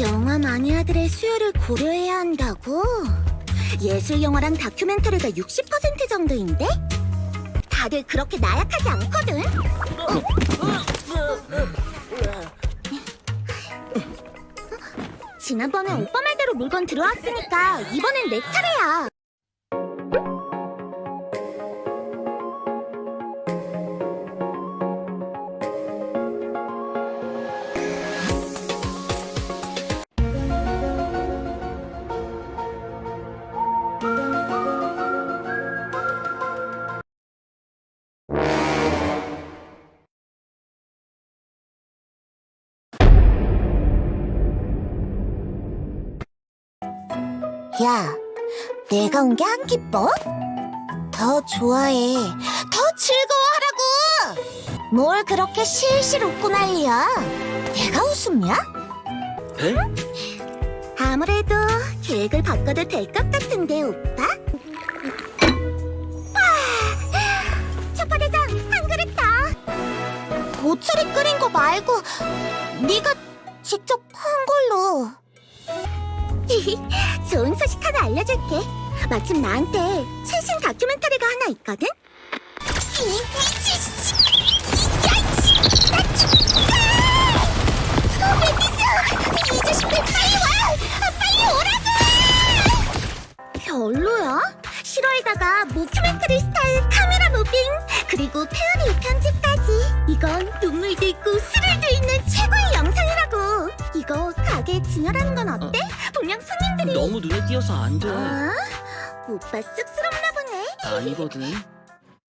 영화 마니아들의 수요를 고려해야 한다고? 예술 영화랑 다큐멘터리가 60% 정도인데? 다들 그렇게 나약하지 않거든? 지난번에 오빠 말대로 물건 들어왔으니까 이번엔 내 차례야. 야, 내가 온 게 안 기뻐? 더 좋아해. 더 즐거워하라고! 뭘 그렇게 실실 웃고 난리야? 내가 웃음이야? 에? 아무래도 계획을 바꿔도 될 것 같은데, 오빠? 와, 초파대장 한 그릇 더! 모짜리 끓인 거 말고 네가 직접 한 걸로. 좋은 소식 하나 알려줄게. 마침 나한테 최신 다큐멘터리가 하나 있거든? 별로야? 실화에다가 모큐멘터리 스타일 카메라 무빙 그리고 페어리 편집까지 이건 눈물도 있고 스릴도 있는 최고의 영상이라고 이거 가게에 진열하는 건 어때? 분명 손님들이 너무 눈에 띄어서 안 돼. 어? 오빠 쑥스럽나 보네 아니거든.